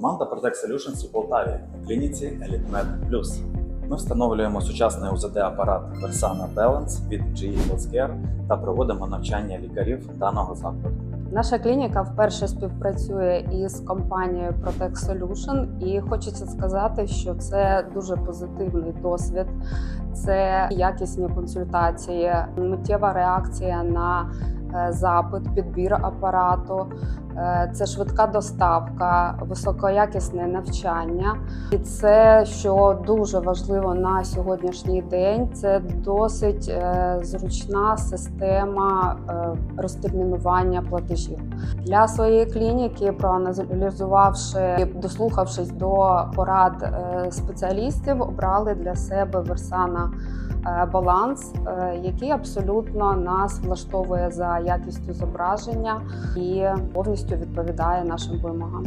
Команда Protect Solutions у Полтаві у клініці EliteMed Plus. Ми встановлюємо сучасний УЗД-апарат Versana Balance від GE Healthcare та проводимо навчання лікарів даного закладу. Наша клініка вперше співпрацює із компанією Protect Solution і хочеться сказати, що це дуже позитивний досвід. Це якісні консультації, миттєва реакція на е, запит, підбір апарату, це швидка доставка, високоякісне навчання. І це, що дуже важливо на сьогоднішній день, це досить е, зручна система е, розтермінування платежів. Для своєї клініки, проаналізувавши, дослухавшись до порад е, спеціалістів, обрали для себе Версана е, Баланс, е, який абсолютно нас влаштовує за якістю зображення і повністю відповідає нашим вимогам.